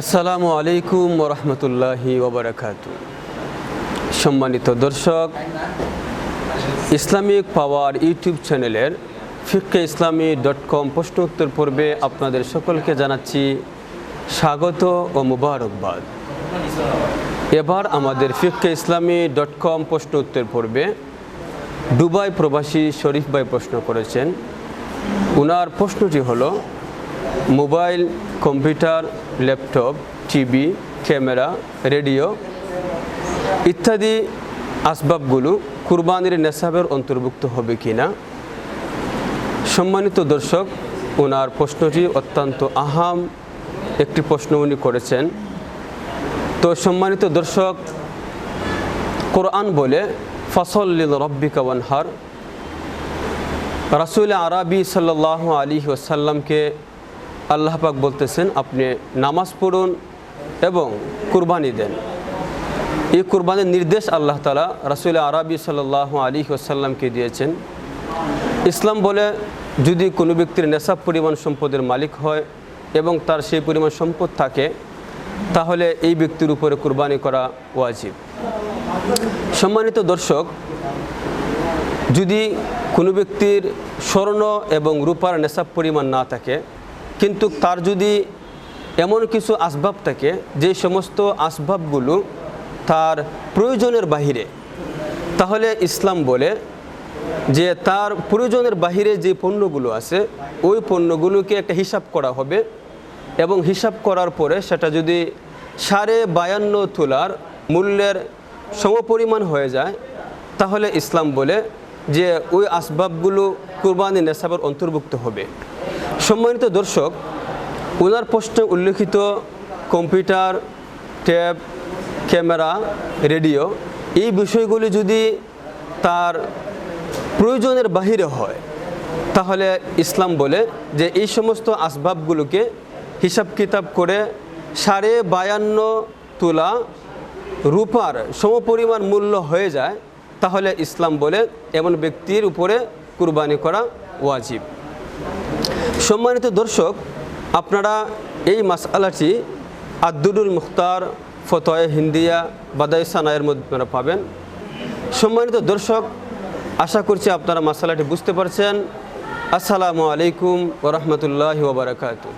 আসসালামু আলাইকুম ওরহমতুল্লাহি ওবরাকাত। সম্মানিত দর্শক, ইসলামিক পাওয়ার ইউটিউব চ্যানেলের ফিক্কে ইসলামী ডট কম প্রশ্ন উত্তর পর্বে আপনাদের সকলকে জানাচ্ছি স্বাগত ও মুবারকবাদ। এবার আমাদের ফিক্কে ইসলামী ডট কম প্রশ্ন উত্তর পর্বে দুবাই প্রবাসী শরীফ ভাই প্রশ্ন করেছেন। ওনার প্রশ্নটি হলো mobile, computer, laptop, TV, camera, radio ইত্যাদি আসবাবগুলো কুরবানির নেশাবের অন্তর্ভুক্ত হবে কি না? সম্মানিত দর্শক, ওনার প্রশ্নটি অত্যন্ত আহাম। একটি প্রশ্ন উনি করেছেন। তো সম্মানিত দর্শক, কোরআন বলে ফসল্লিল রব্বিকা ওয়ানহার। রাসুল আরবি সাল্লাহ আলী ওসাল্লামকে আল্লাহ পাক বলতেছেন, আপনি নামাজ পড়ুন এবং কুরবানি দেন। এই কুরবানির নির্দেশ আল্লাহ তালা রাসুল আরবি সাল্লাহ আলী ওসাল্লামকে দিয়েছেন। ইসলাম বলে, যদি কোনো ব্যক্তির নেশাব পরিমাণ সম্পদের মালিক হয় এবং তার সেই পরিমাণ সম্পদ থাকে, তাহলে এই ব্যক্তির উপরে কুরবানি করা ওয়াজিব। সম্মানিত দর্শক, যদি কোনো ব্যক্তির স্বর্ণ এবং রূপার নেশাব পরিমাণ না থাকে কিন্তু তার যদি এমন কিছু আসবাব থাকে, যে সমস্ত আসবাবগুলো তার প্রয়োজনের বাহিরে, তাহলে ইসলাম বলে যে তার প্রয়োজনের বাহিরে যে পণ্যগুলো আছে, ওই পণ্যগুলোকে একটা হিসাব করা হবে এবং হিসাব করার পরে সেটা যদি সাড়ে বায়ান্ন তোলার মূল্যের সমপরিমাণ হয়ে যায়, তাহলে ইসলাম বলে যে ওই আসবাবগুলো কুরবানি নেশাবের অন্তর্ভুক্ত হবে। সম্মানিত দর্শক ওনার প্রশ্নে উল্লেখিত কম্পিউটার, ট্যাব, ক্যামেরা, রেডিও, এই বিষয়গুলি যদি তার প্রয়োজনের বাহিরে হয়, তাহলে ইসলাম বলে যে এই সমস্ত আসবাবগুলোকে হিসাব কিতাব করে সাড়ে বায়ান্ন তোলা রূপার সমপরিমাণ মূল্য হয়ে যায়, তাহলে ইসলাম বলে এমন ব্যক্তির উপরে কুরবানি করা ওয়াজিব। সম্মানিত দর্শক, আপনারা এই মাস মাসালাটি আব্দুল মুখতার ফতোয় হিন্দিয়া বাদাই সানায়ের মধ্যে আপনারা পাবেন। সম্মানিত দর্শক, আশা করছি আপনারা মাসালাটি বুঝতে পারছেন। আসসালামু আলাইকুম ওরহমতুল্লাহ ওবরাকাতু